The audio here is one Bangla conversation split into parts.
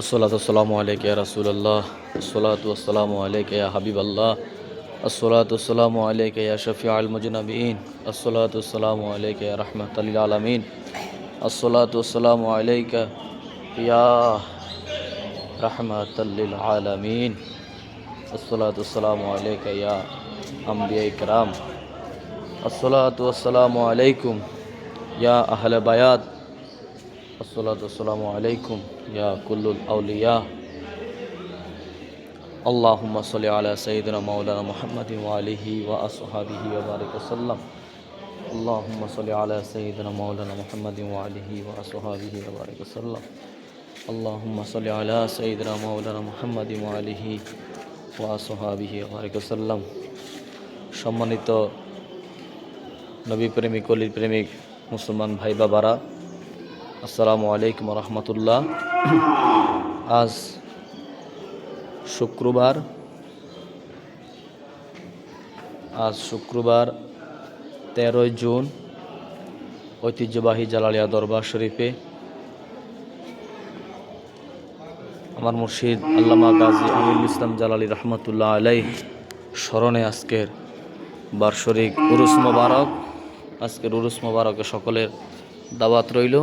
الصلاة والسلام عليك يا رسول الله. الصلاة والسلام عليك يا حبيب الله. الصلاة والسلام عليك يا شفيع المجنبين. الصلاة والسلام عليك يا رحمة للعالمين. الصلاة والسلام عليك يا رحمة للعالمين. الصلاة والسلام عليك يا أنبياء كرام الصلاة والسلام عليكم يا أهل بيات الصلاة والسلام عليكم يا كل الأولياء اللهم صل على سيدنا مولانا محمد وآله وأصحابه وبارك وسلم اللهم صل على سيدنا مولانا محمد وآله وأصحابه وبارك وسلم اللهم صل على سيدنا مولانا محمد وآله وأصحابه وبارك وسلم সম্মানিত নবী প্রেমিক অলির প্রেমিক মুসলমান ভাই বাবারা আসসালামু আলাইকুম রহমতুল্লাহ। আজ শুক্রবার। আজ শুক্রবার তেরোই জুন, ঐতিহ্যবাহী জালালিয়া দরবার শরীফে আমার মুর্শিদ আল্লামা গাজী আমিরুল ইসলাম জালালি রহমতুল্লাহ আলাই স্মরণে আজকের বার্ষরিক উরুস মোবারক। আজকের উরুস মোবারকে সকলের দাওয়াত রইল।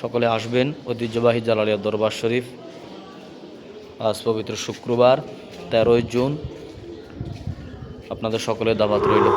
সকলে আসবেন। ঐতিহ্যবাহী জালালিয়া দরবার শরীফ। আজ পবিত্র শুক্রবার, তেরোই জুন। আপনাদের সকলের দাবাত রইল।